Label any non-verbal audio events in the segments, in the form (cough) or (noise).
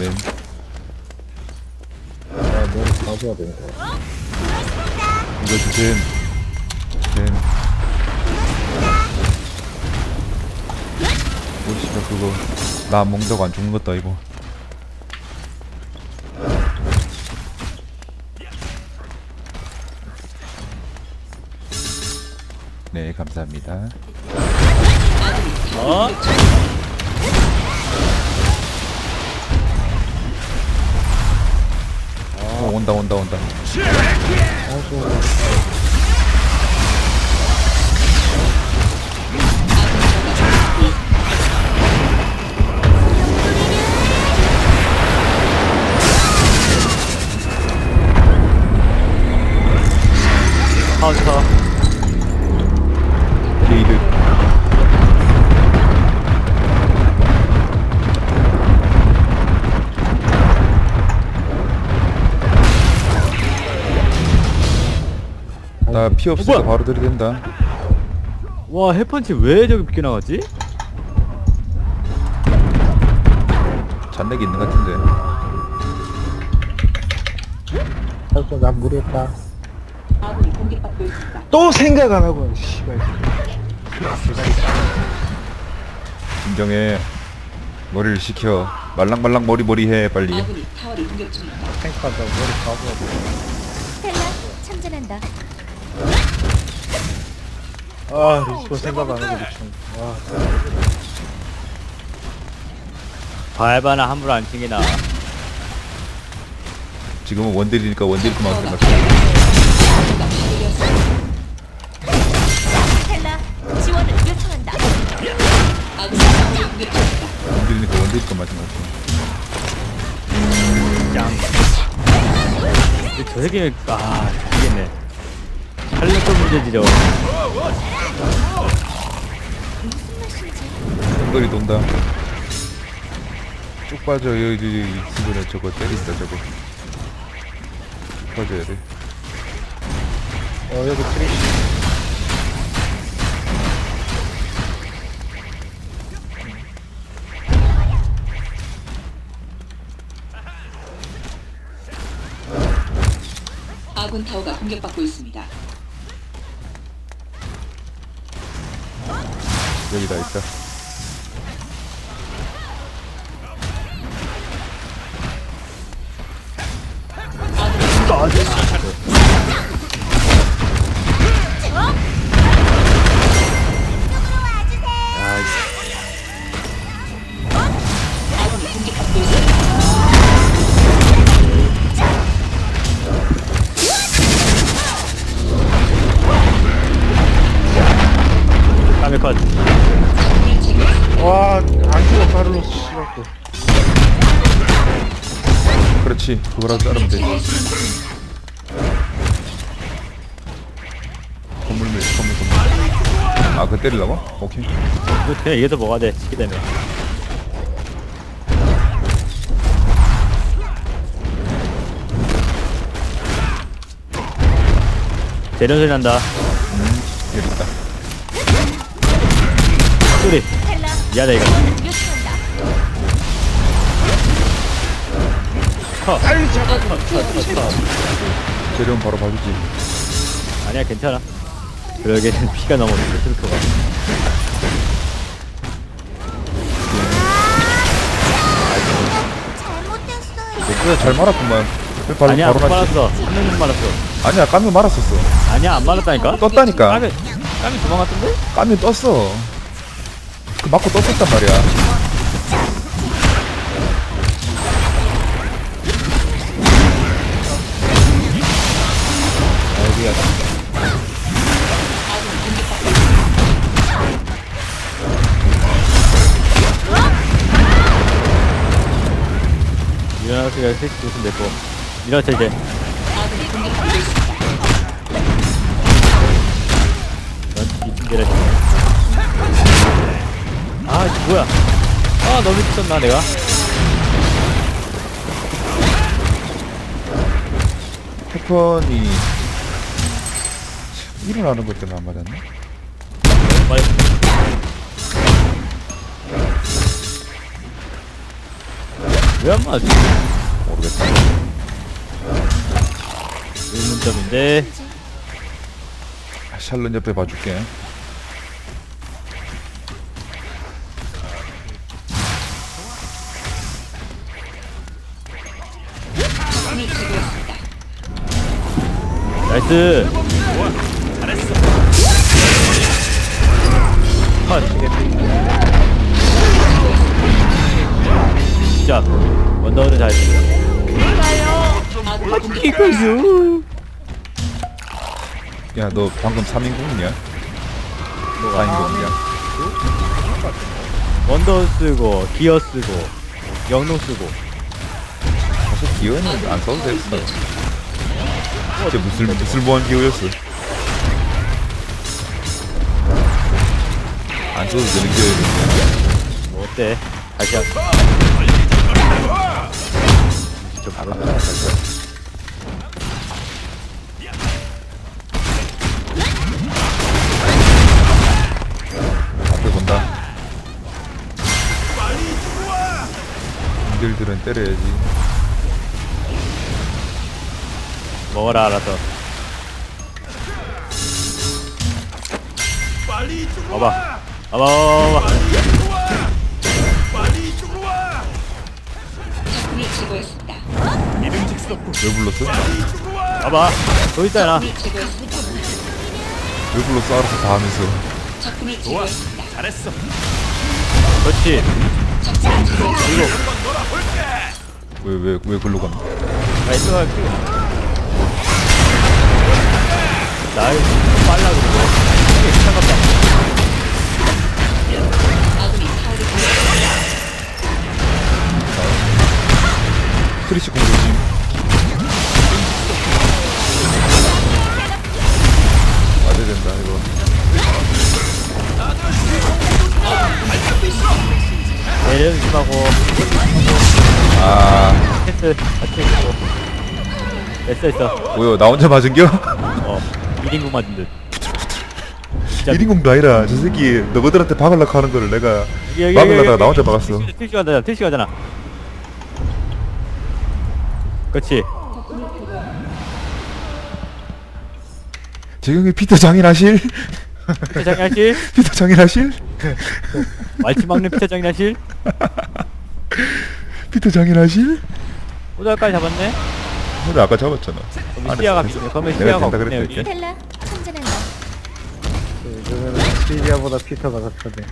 맨. 아, 머리 가져야 되니까. 이거 주셈. 셈. 뭐 씨발 그거 나 먹다고 안 죽는 것도 아니고. 네 감사합니다. 어? 온다 온다 온다. 카운 나 피 없으니까 뭐야? 바로 들이댄다. 와 해펀치 왜 저기 비껴 나가지? 잔내기 있는 것 같은데. 할수 난 무리했다. 아군이 공격받고 있습니다. 또 생각 안 하고, 씨발. 진정해. 머리를 식혀. 말랑말랑 머리머리 해 빨리. 아군이 타워를 공격 중입니다. 생각한다, 머리 돼. 스텔라 참전한다. 아, 리스폰 생각 안 하고 미친. 와, 발바나 함부로 안 튕기나 지금은 원딜이니까 원딜 그만 생각해. 스텔라 지원을 요청한다. 원딜이니까 원딜 그만 생각해. 짱 새끼 아 살려도 문제지죠 덩거리 돈다. 쭉 빠져 여기 여기 이번에 저거 때린다 저거. 쭉 빠져야 돼. 어, 여기 트리시. 아군 타워가 공격받고 있습니다. 여기다 있다. 아 그렇지. 그거라도 자르면 돼. 건물 밀 건물 건물. 아, 그거 때리려고? 오케이. 이거 그냥 이게 더 뭐가 돼 시기 때문에 대련 소리 난다 여기 있다. 소리 미안해 이거 재료는 바로 봐주지. 아니야 괜찮아 그러게는 (laughs) 피가 넘었는데 잘못됐어요. 그래 잘 말았구만. 그래, 바로 아니야 바로. 말았어 한 명만 말았어 아니야 까미 말았었어. 아니야 안 말았다니까 떴다니까. 까미 까미 도망갔던데? 까미 떴어. 그 맞고 떴었단 말이야. 그냥 셋이 웃음 내고 일어나자 이제. 넌 미친 개라 아 이거 뭐야 아 너무 미쳤나 내가 패턴이 일어나는 것 때문에 안 맞았네. 빨리 왜안 맞지? 모르겠다. 의문점인데. 아, 샬론 옆에 봐줄게. 나이스. 컷. 진짜 원더우드 잘했어 아군 이 공격받고 야너 방금 3인공이냐? 뭐가? 4인공이야? 원더 쓰고 기어 쓰고 영농 쓰고. 사실 기어는 안 써도 됐어 진짜 무슬, 무슬모한 기어였어. 안 써도 되는 기어였는데 뭐 어때? 다시 한 저 바로 따라갈까? 님들들은 때려야지. 먹어라 알아서. 봐봐 봐봐 봐봐 적군을 제거했습니다. 왜 불렀어? 봐봐. 또 있잖아 적군을 제거했습니다. 왜 불렀어? 알아서 다 하면서. 적군을 제거했습니다. 그렇지 제거했습니다. 왜왜 왜 글로 갔나? 나이스 할게 나이 빨라 그러고 이게 공격했습니다. 크리시 공격 조심하고 아. 패스 같이 했고 됐어 됐어. 뭐야 나 혼자 맞은겨? 어 1인국 맞은 듯. 진짜. 1인공도 아니라 저 새끼 너희들한테 박으려고 하는 거를 내가 막으려다가 나 혼자. 박았어. 트위치, 트위치 가잖아 트위치 가잖아. 그렇지. 재경이 피터 장인 하실? 피터장이 하실 피터 장인하실? 말치 (laughs) 막는 피터장이 하실 피터 장인하실? 호달까지 잡았네 근데 아까 잡았잖아 그럼 시야가 비네 그러면 내가 시야가 된다 없네 그랬다 여기 했지. 텔라 충전한다. 요즘에는 시리아보다 피터가 더 편해.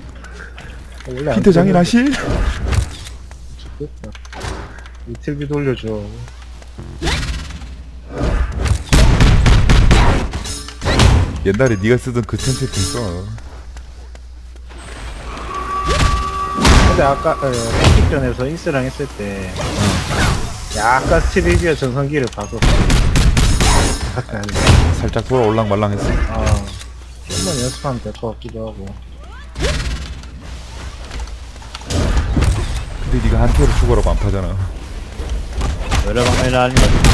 원래 안 피터 장인하실? 좋겠다. 이틀비 돌려줘. 옛날에 네가 쓰던 그 템플 써 근데 아까 어, 킥전에서 인스랑 했을 때 약간 스트리비아 전성기를 봐서 (laughs) 살짝 돌아 올랑말랑했어. 아 좀만 연습하면 될 것 같기도 하고. 근데 네가 한테로 죽어라고 안 파잖아. 여러 방면을 하는 건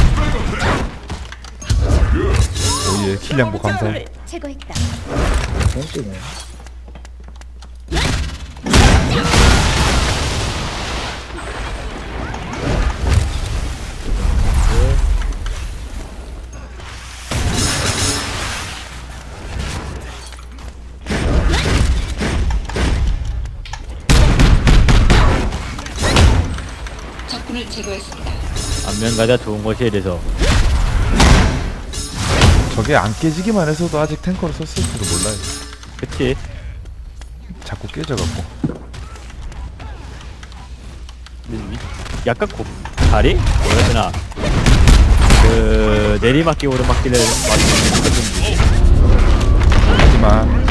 예 킬량보 감사 타워를 제거했다. 적군을 제거했습니다. 안면 가자 좋은 것에 대해서 저게 안 깨지기만 해서도 아직 탱커를 썼을지도 몰라요. 그치. 자꾸 깨져갖고. 이- 약간 고 다리? 뭐라 해야 되나 그 내리막기 오르막기를 맞추는 하지만.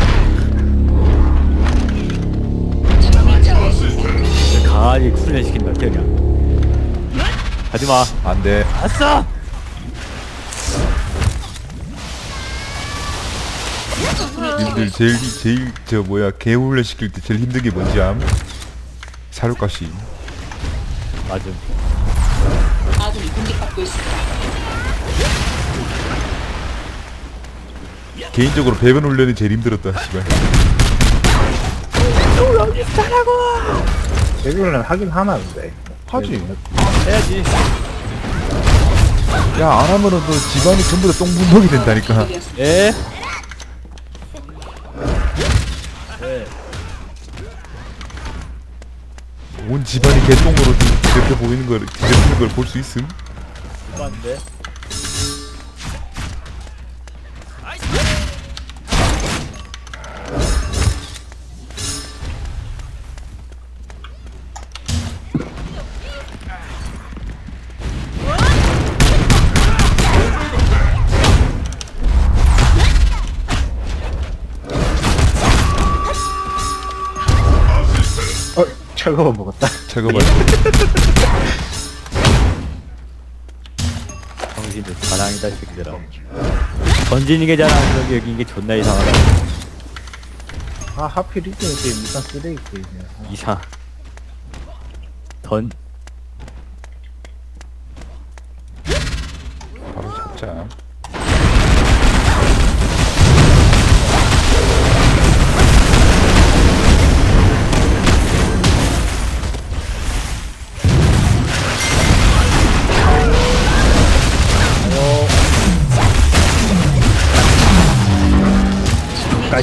강아지 훈련시킨다 그냥 하지마. 안 돼. 아싸! 님들. 제일 제일 저 뭐야 개 훈련 시킬 때 제일 힘든 게 뭔지 암? 사료가시 맞음 아군이 공격받고 있습니다. 개인적으로 배변 훈련이 제일 힘들었다 씨발 데뷔는 하긴 하나 근데 하지. 해야지. 야 안 하면은 너 집안이 전부 다 똥분덕이 된다니까. 예. 온 집안이 개똥으로 뒤덮여 보이는 걸 뒤덮이는 걸 볼 수 있음. 맞는데. 철거 먹었다. 제가 말. 정신을 자랑이다 새끼들아. 던지는 게 자랑, 여기 여기 이게 존나 이상하다. 아, 하필 이때 이렇게 무슨 쓰레기 게임이야. 이상. 던 바로 잡자.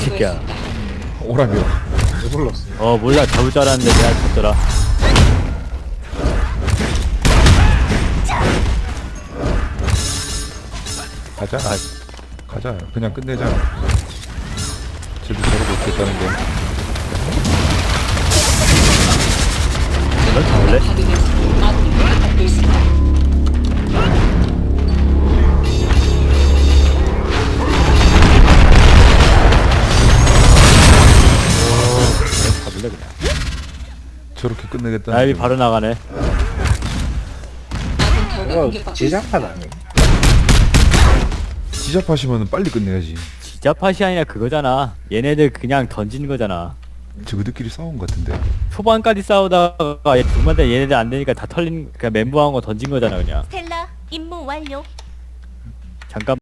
까시끼야. 오라며. 왜 불렀어? 어 몰라 잡을 줄 알았는데 내가 잡더라. 가자. 가자. 그냥 끝내자. 쟤도 저러고 있겠다는 거. 넌 잡을래? 있습니다. 잡을래 저렇게 끝내겠다는 나이비 거. 바로 나가네. 이거. 제작판 아니야? 지잡하시면 빨리 끝내야지. 지자팟이 아니라 그거잖아. 얘네들 그냥 던지는 거잖아. 저그들끼리 싸운 것 같은데. 초반까지 싸우다가 얘 중반대 얘네들 안 되니까 다 털린 그냥 멘붕한 거 던진 거잖아 그냥. 스텔라 임무 완료. 잠깐.